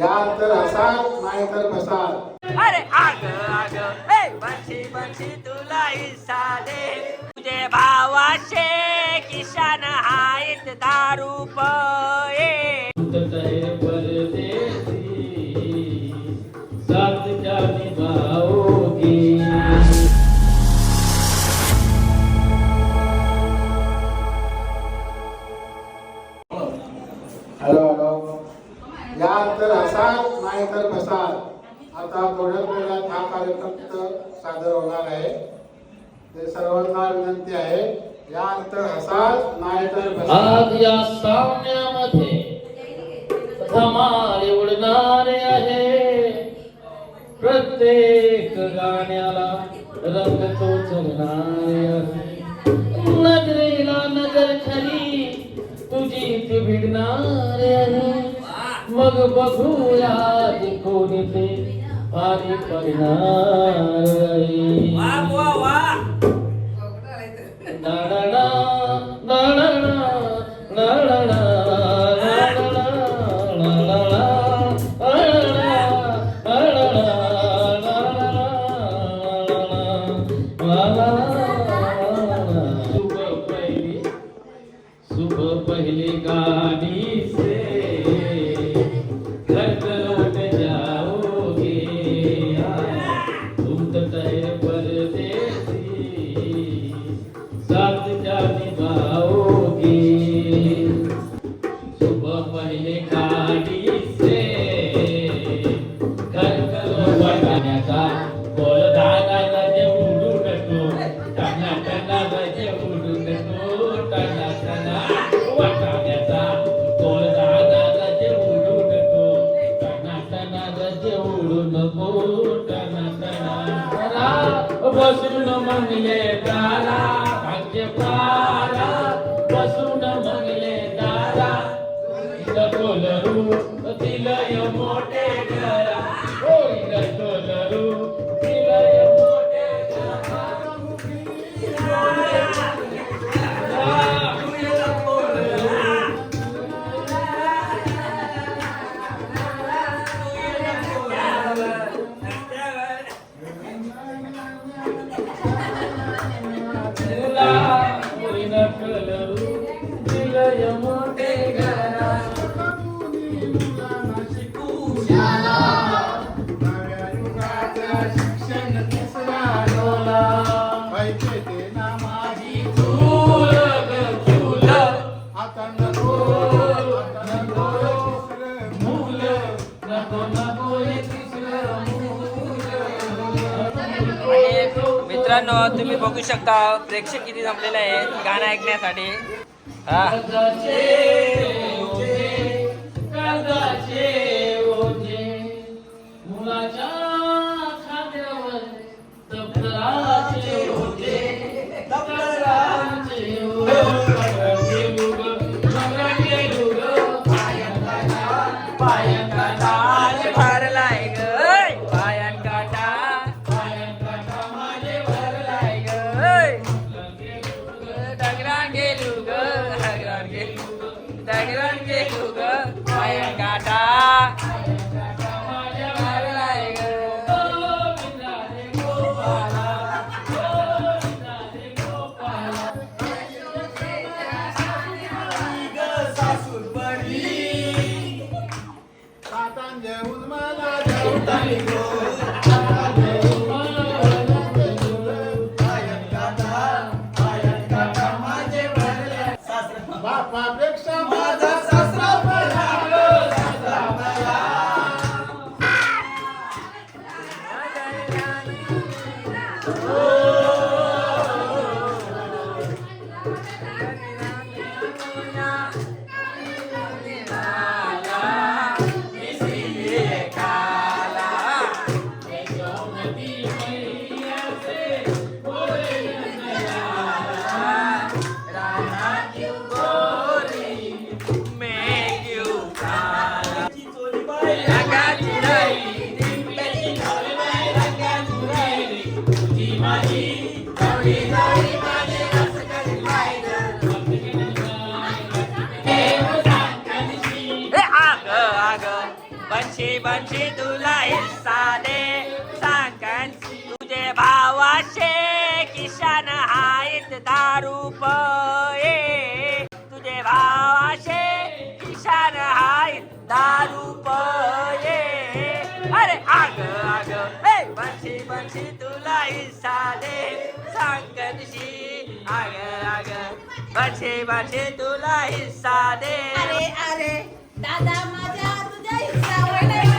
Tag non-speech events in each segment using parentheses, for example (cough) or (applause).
या तर असाल नाही तर बसाल. अरे आग आग. हे बंशी बंशी तुला इसाले. तुझे भावाशे किशान हायत दारू पण. नाही तर आता थोड्याच वेळात हा कार्यक्रम सादर होणार आहे. ते सर्वांना विनंती आहे. या तर हसाल नाही तर आज या सामन्यामध्ये धमाल उडणारे आहे. प्रत्येक गाण्याला रंग तो चढणारे आहे. नजरेला नजर खाली तुझी ती भिडणारे आहे. मग बघूया कोणी ते पाणी पडणार पहले गाड़ी मित्रांनो तुम्ही बघू शकता प्रेक्षक किती जमलेले आहेत गाणं ऐकण्यासाठी. हा. हातान घेऊन मला जेवताली गो भावाची तुला हिस्सा दे सांगन तुझे भावाशे किशन हायत दारू पये. तुझे भावाशे किशान हायत दारू पये. अरे आग आग. ए बंशी बंशी तुला हिस्सा दे सांगन शी आग आग. बंशी बंशी तुला हिस्सा दे अरे अरे. दादा माझ्या तुझ्या हिस्सा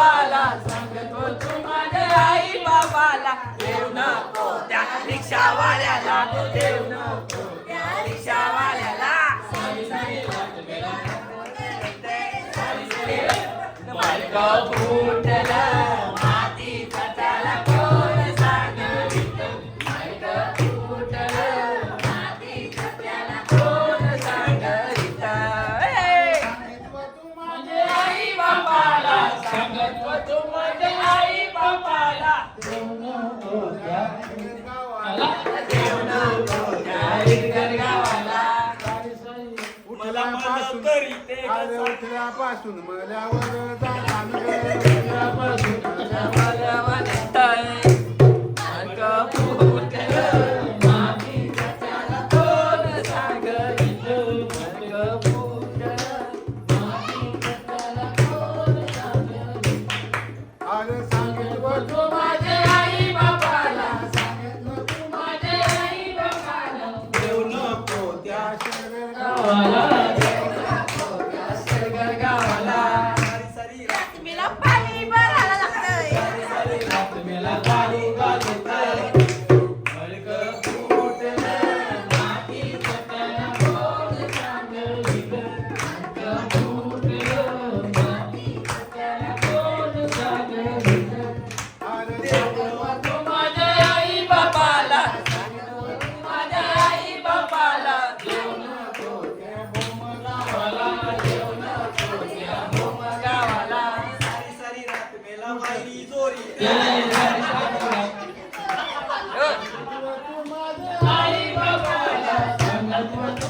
बाबाला सांगतो तू माझ्या आई बाबाला देऊ नको. त्या रिक्षावाल्याला देऊ नको. त्या रिक्षावाल्याला मालकापूर Hello, everyone.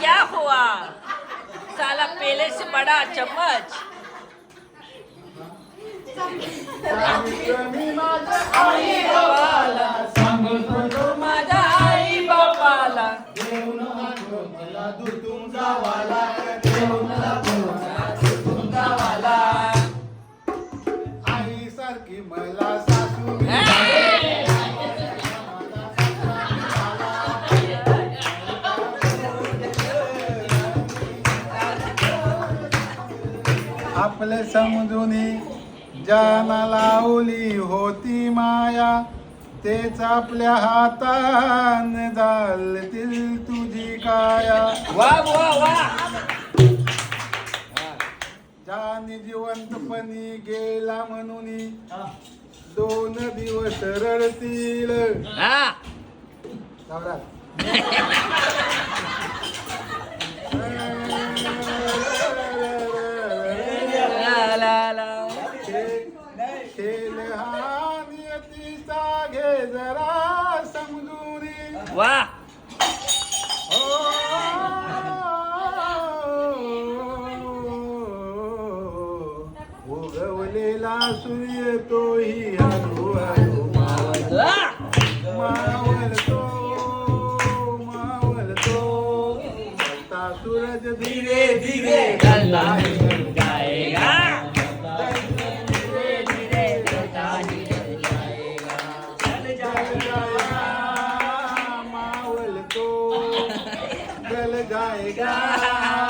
क्या हुआ? साला पहले से बड़ा चम्मच। आपले समजून जाना लावली होती माया तेच आपल्या हातान झालतील तुझी काया. वा वा वा. जानी जिवंतपणी गेला म्हणून दोन दिवस रडतील. (laughs) घे जरा समजुरी वा. उगवलेला सूर्य तोही हळू हळू. मावळतो सूरज धीरे धीरे ढलता 呀 (laughs)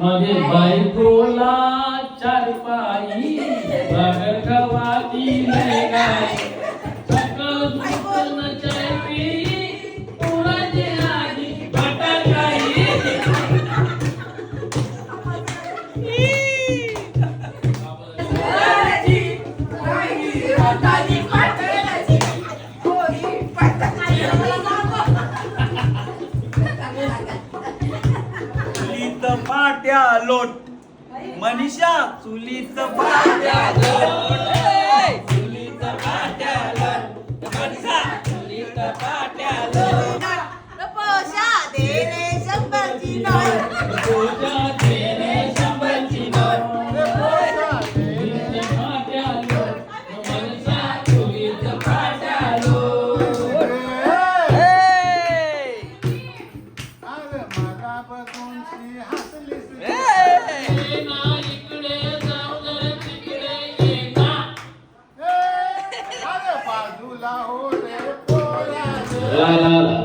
माझे बायकोला चार पायी बगर नाही लोट Manisha चुलीच भांड्या la la la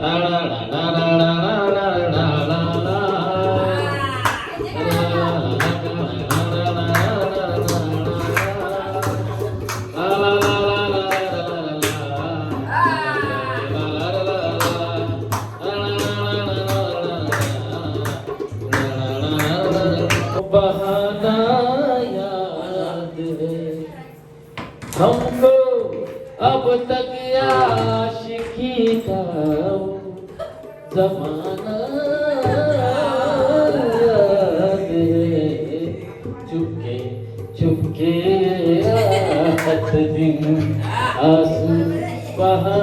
Chupke Chupke रात दिन आंसू बहा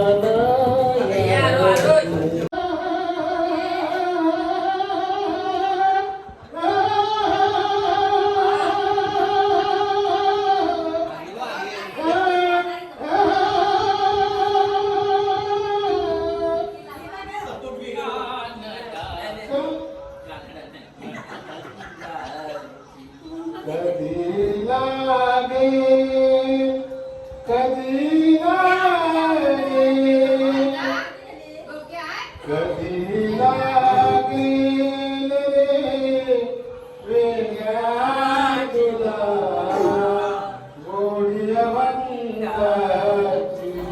कधी लागे कधी कधी लागे वेगळ्या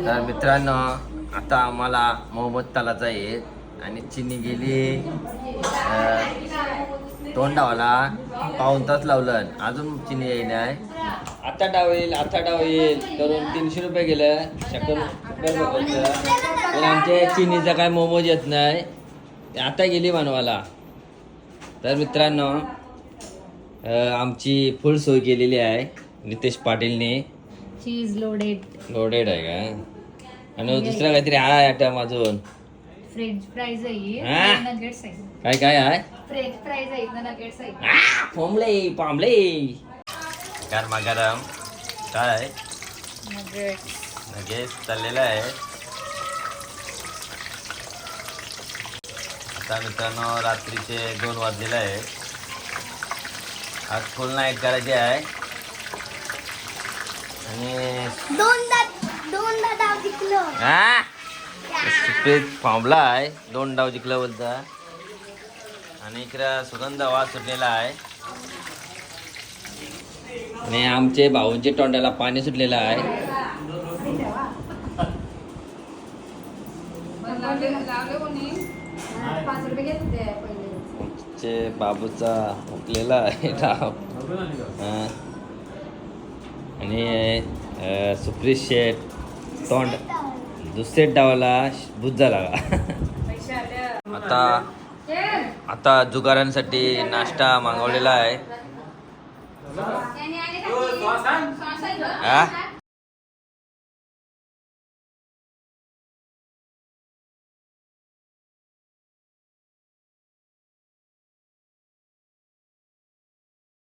तर मित्रांनो आता आम्हाला मोहम्मद तालाचा आहे आणि चिनी गेली. तोंडावाला. पाऊन तास लावलं. अजून चिनी येई नाही आता डाव येईल आता डाव येईल करून तीनशे रुपये गेलं. शकून पण आमच्या चिनीचा काय मोमोज येत नाही. ते आता गेली मानवाला. तर मित्रांनो आमची फुल सोय केलेली आहे नितेश पाटीलने. चीज लोडेड लोडेड आहे का? आणि दुसरं काहीतरी आहे आयटम अजून. फ्रेंच फ्राईज आहे? नगेट्स आहे. काय काय आहे? फ्रेंच फ्राईज आहेत ना नगेट्स आहेत. आ, फोंबले पांबले गरमा गरम. काय नगेट्स चाललेलं आहे. आता मित्रांनो रात्रीचे दोन वाजलेले आहे. आज फुल नाईट करायची आहे. आणि दोनदा दोनदा डाव जिंकलो. हा पेज फांबला आहे. दोन डाव जिंकला बोलता. आणि इकडं सुगंध वास सुटलेला आहे. आणि आमचे भाऊंचे तोंडाला पाणी सुटलेलं आहे. चे बाबूचा हुकलेला आहे डाव. आणि अं, सुप्रीत शेठ तोंड. दुसरे डावाला भूत झाला आता आता जुगारांसाठी नाश्ता मागवलेला आहे. हा?